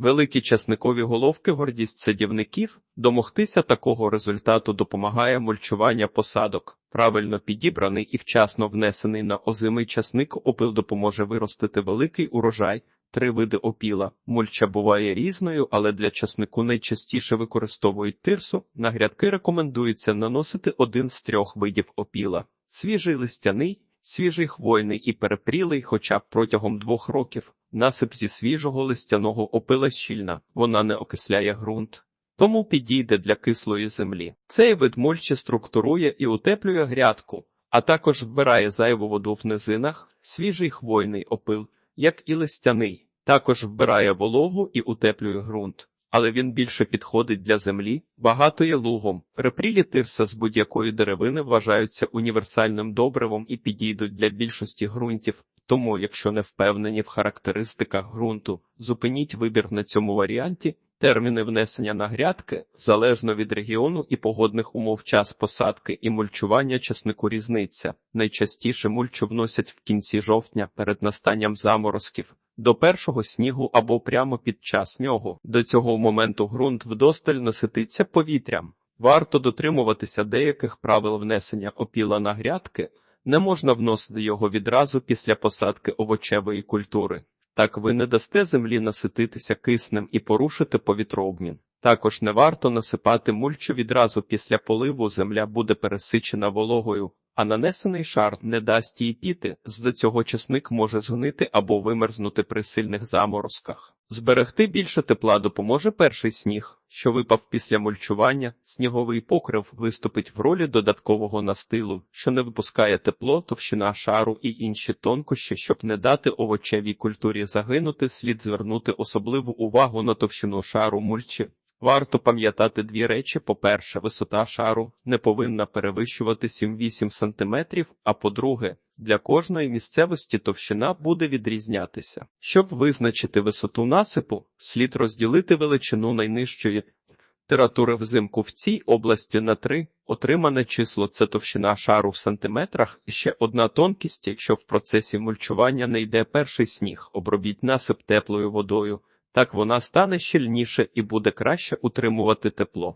Великі часникові головки гордість садівників. Домогтися такого результату допомагає мульчування посадок. Правильно підібраний і вчасно внесений на озимий часник опил допоможе виростити великий урожай. Три види опіла. Мульча буває різною, але для часнику найчастіше використовують тирсу. На грядки рекомендується наносити один з трьох видів опіла: свіжий листяний, свіжий хвойний і перепрілий, хоча б протягом двох років. Насип зі свіжого листяного опила щільна, вона не окисляє ґрунт. Тому підійде для кислої землі. Цей вид мульчі структурує і утеплює грядку, а також вбирає зайву воду в низинах, свіжий хвойний опил, як і листяний. Також вбирає вологу і утеплює ґрунт. Але він більше підходить для землі, багатої лугом. Перепрілі тирса з будь-якої деревини вважаються універсальним добривом і підійдуть для більшості ґрунтів. Тому, якщо не впевнені в характеристиках ґрунту, зупиніть вибір на цьому варіанті. Терміни внесення на грядки залежно від регіону і погодних умов час посадки і мульчування часнику різниця. Найчастіше мульчу вносять в кінці жовтня перед настанням заморозків. До першого снігу або прямо під час нього. До цього моменту ґрунт вдосталь насититься повітрям. Варто дотримуватися деяких правил внесення опіла на грядки. Не можна вносити його відразу після посадки овочевої культури. Так ви не дасте землі насититися киснем і порушите повітрообмін. Також не варто насипати мульчу відразу після поливу земля буде пересичена вологою, а нанесений шар не дасть їй піти, з цього часник може згнити або вимерзнути при сильних заморозках. Зберегти більше тепла допоможе перший сніг, що випав після мульчування, сніговий покрив виступить в ролі додаткового настилу, що не випускає тепло, товщина шару і інші тонкощі, щоб не дати овочевій культурі загинути, слід звернути особливу увагу на товщину шару мульчі. Варто пам'ятати дві речі: по-перше, висота шару не повинна перевищувати 7-8 см, а по-друге, для кожної місцевості товщина буде відрізнятися. Щоб визначити висоту насипу, слід розділити величину найнижчої температури взимку в цій області на 3. Отримане число це товщина шару в сантиметрах, і ще одна тонкість, якщо в процесі мульчування не йде перший сніг, обробіть насип теплою водою. Так вона стане щільніше і буде краще утримувати тепло.